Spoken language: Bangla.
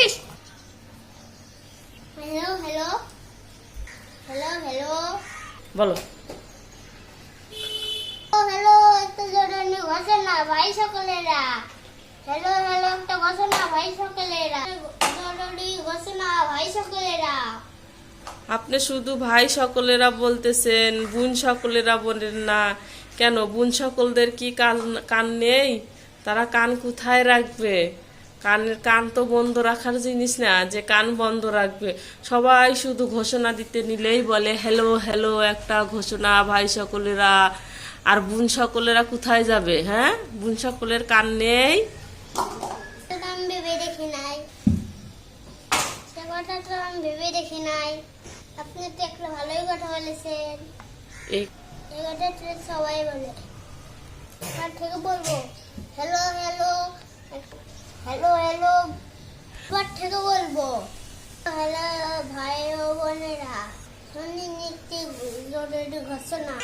টিস হ্যালো হ্যালো হ্যালো হ্যালো বলো। ও হ্যালো একটা জরুরি ঘোষণা ভাই সকলেরা। হ্যালো হ্যালো একটা ঘোষণা ভাই সকলেরা। জরুরি ঘোষণা ভাই সকলেরা। আপনি শুধু ভাই সকলেরা বলতেছেন বোন সকলেরা বলেন না। কেন? বোন সকলদের কি কান কান নেই? তারা কান কোথায় রাখবে? কানের কান তো বন্ধ রাখার জিনিস না যে কান বন্ধ রাখবে। সবাই শুধু ঘোষণা দিতে নিলেই বলে হ্যালো হ্যালো একটা ঘোষণা ভাই সকলেরা আর বোন সকলেরা কোথায় যাবে? হ্যাঁ? বোন সকলের কান নেই। আপনি তো একটা ভালোই কথা বলেছেন। এই সবাই বলে। আর থেকে বলব হ্যালো হ্যালো হ্যালো হ্যালো এবার থেকে বলব। হ্যালো ভাই ও বোনেরা শুনি নিচ্ছি ঘোষণা